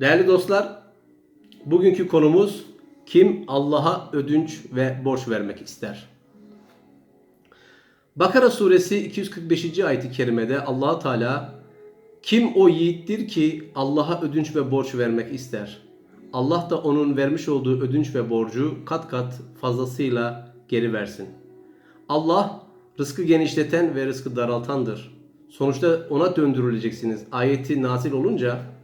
Değerli dostlar, bugünkü konumuz kim Allah'a ödünç ve borç vermek ister? Bakara suresi 245. ayet-i kerimede Allah Teala kim o yiğittir ki Allah'a ödünç ve borç vermek ister? Allah da onun vermiş olduğu ödünç ve borcu kat kat fazlasıyla geri versin. Allah rızkı genişleten ve rızkı daraltandır. Sonuçta ona döndürüleceksiniz. Ayeti nazil olunca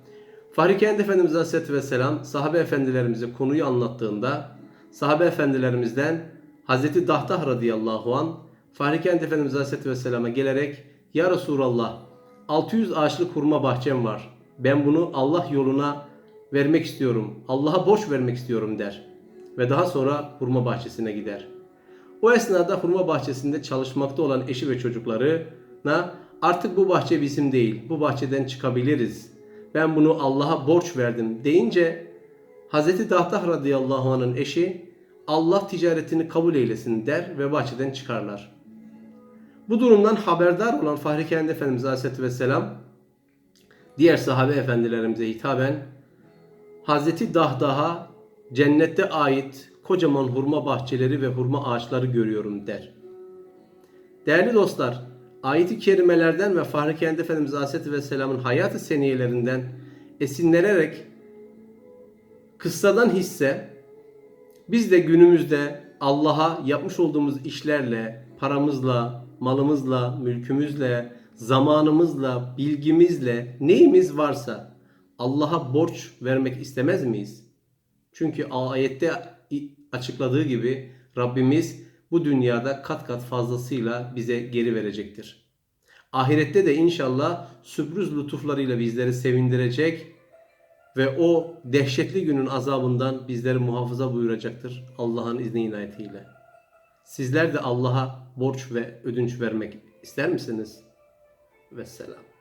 Fahri Kendi Efendimiz Aleyhisselatü Vesselam sahabe efendilerimize konuyu anlattığında sahabe efendilerimizden Hazreti Dahtah radıyallahu an Fahri Kendi Efendimiz Aleyhisselatü Vesselam'a gelerek Ya Resulallah 600 ağaçlık hurma bahçem var. Ben bunu Allah yoluna vermek istiyorum. Allah'a borç vermek istiyorum der. Ve daha sonra hurma bahçesine gider. O esnada hurma bahçesinde çalışmakta olan eşi ve çocuklarına artık bu bahçe bizim değil, bu bahçeden çıkabiliriz. Ben bunu Allah'a borç verdim deyince Hazreti Dahtah radıyallahu anh'ın eşi Allah ticaretini kabul eylesin der ve bahçeden çıkarlar. Bu durumdan haberdar olan Fahri Kendi Efendimiz Aleyhisselatü Vesselam diğer sahabe efendilerimize hitaben Hazreti Dahdah'a cennette ait kocaman hurma bahçeleri ve hurma ağaçları görüyorum der. Değerli dostlar, ayet-i kerimelerden ve Fahri Kendi Efendimiz Aleyhisselatü Vesselam'ın hayatı seniyelerinden esinlenerek kıssadan hisse biz de günümüzde Allah'a yapmış olduğumuz işlerle, paramızla, malımızla, mülkümüzle, zamanımızla, bilgimizle neyimiz varsa Allah'a borç vermek istemez miyiz? Çünkü ayette açıkladığı gibi Rabbimiz bu dünyada kat kat fazlasıyla bize geri verecektir. Ahirette de inşallah sürpriz lütuflarıyla bizleri sevindirecek ve o dehşetli günün azabından bizleri muhafaza buyuracaktır Allah'ın izni inayetiyle. Sizler de Allah'a borç ve ödünç vermek ister misiniz? Vesselam.